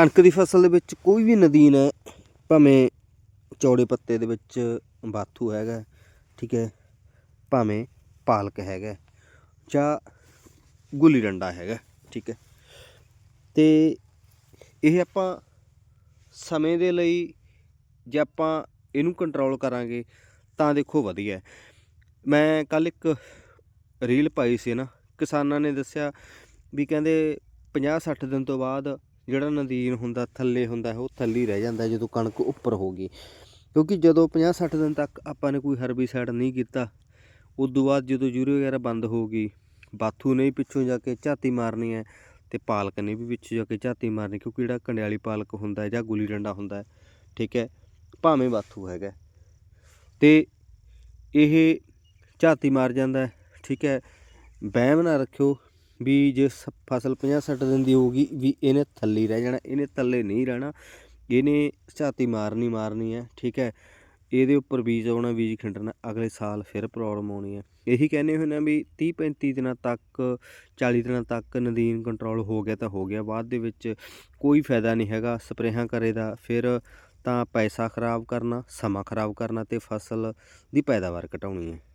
ਕਣਕ ਦੀ ਫਸਲ ਦੇ ਵਿੱਚ ਕੋਈ ਵੀ ਨਦੀਨ ਹੈ ਭਾਵੇਂ ਚੌੜੇ ਪੱਤੇ ਦੇ ਵਿੱਚ ਬਾਥੂ ਹੈਗਾ, ਠੀਕ ਹੈ, ਭਾਵੇਂ ਪਾਲਕ ਹੈਗਾ ਜਾਂ ਗੁੱਲੀ ਡੰਡਾ ਹੈਗਾ, ਠੀਕ ਹੈ। ਤੇ ਇਹ ਆਪਾਂ ਸਮੇਂ ਦੇ ਲਈ ਜੇ ਆਪਾਂ ਇਹਨੂੰ ਕੰਟਰੋਲ ਕਰਾਂਗੇ ਤਾਂ ਦੇਖੋ ਵਧੀਆ ਮੈਂ ਕੱਲ ਇੱਕ ਰੀਲ ਪਾਈ ਸੀ ਨਾ, ਕਿਸਾਨਾਂ ਨੇ ਦੱਸਿਆ ਵੀ ਕਹਿੰਦੇ 50 60 ਦਿਨ ਤੋਂ ਬਾਅਦ ਜਿਹੜਾ ਨਦੀਨ ਹੁੰਦਾ, ਥੱਲੇ ਹੁੰਦਾ, ਉਹ ਥੱਲੇ ਰਹਿ ਜਾਂਦਾ ਜਦੋਂ ਕਣਕ ਉੱਪਰ ਹੋ ਗਈ। ਕਿਉਂਕਿ ਜਦੋਂ 50 60 ਦਿਨ ਤੱਕ ਆਪਾਂ ਨੇ ਕੋਈ ਹਰਬੀਸਾਈਡ ਨਹੀਂ ਕੀਤਾ ਉਸ ਤੋਂ ਬਾਅਦ ਜਦੋਂ ਯੂਰੀਆ ਵਗੈਰਾ ਬੰਦ ਹੋ ਗਈ, ਬਾਥੂ ਨੇ ਪਿੱਛੋਂ ਜਾ ਕੇ ਝਾਤੀ ਮਾਰਨੀ ਹੈ ਤੇ ਪਾਲਕ ਨੇ ਵੀ ਪਿੱਛੋਂ ਜਾ ਕੇ ਝਾਤੀ ਮਾਰਨੀ ਕਿਉਂਕਿ ਜਿਹੜਾ ਕੰਡਿਆਲੀ ਪਾਲਕ ਹੁੰਦਾ ਹੈ ਜਾਂ ਗੁੱਲੀ ਡੰਡਾ ਹੁੰਦਾ ਹੈ, ਠੀਕ ਹੈ, ਭਾਵੇਂ ਬਾਥੂ ਹੈਗਾ ਤੇ ਇਹ ਝਾਤੀ ਮਾਰ ਜਾਂਦਾ ਠੀਕ ਹੈ, ਵਹਿਮ ਨਾ ਰੱਖਿਓ ਵੀ ਜੇ ਸ- ਫਸਲ 50 60 ਦਿਨ ਦੀ ਹੋਊਗੀ ਵੀ ਇਹਨੇ ਥੱਲੇ ਰਹਿ ਜਾਣਾ, ਇਹਨੇ ਥੱਲੇ ਨਹੀਂ ਰਹਿਣਾ, ਇਹਨੇ ਝਾਤੀ ਮਾਰਨੀ ਮਾਰਨੀ ਹੈ, ਠੀਕ ਹੈ। ਇਹਦੇ ਉੱਪਰ ਬੀਜ ਆਉਣਾ, ਬੀਜ ਖਿੰਡਣਾ, ਅਗਲੇ ਸਾਲ ਫਿਰ ਪ੍ਰੋਬਲਮ ਆਉਣੀ ਹੈ। ਇਹੀ ਕਹਿੰਦੇ ਹੁੰਦੇ ਆ ਵੀ 30 35 ਦਿਨਾਂ ਤੱਕ 40 ਦਿਨਾਂ ਤੱਕ ਨਦੀਨ ਕੰਟਰੋਲ ਹੋ ਗਿਆ ਤਾਂ ਹੋ ਗਿਆ, ਬਾਅਦ ਦੇ ਵਿੱਚ ਕੋਈ ਫਾਇਦਾ ਨਹੀਂ ਹੈਗਾ, ਸਪਰੇਹਾਂ ਕਰੇ ਦਾ, ਫਿਰ ਤਾਂ ਪੈਸਾ ਖਰਾਬ ਕਰਨਾ, ਸਮਾਂ ਖਰਾਬ ਕਰਨਾ ਤੇ ਫਸਲ ਦੀ ਪੈਦਾਵਾਰ ਘਟਾਉਣੀ ਹੈ।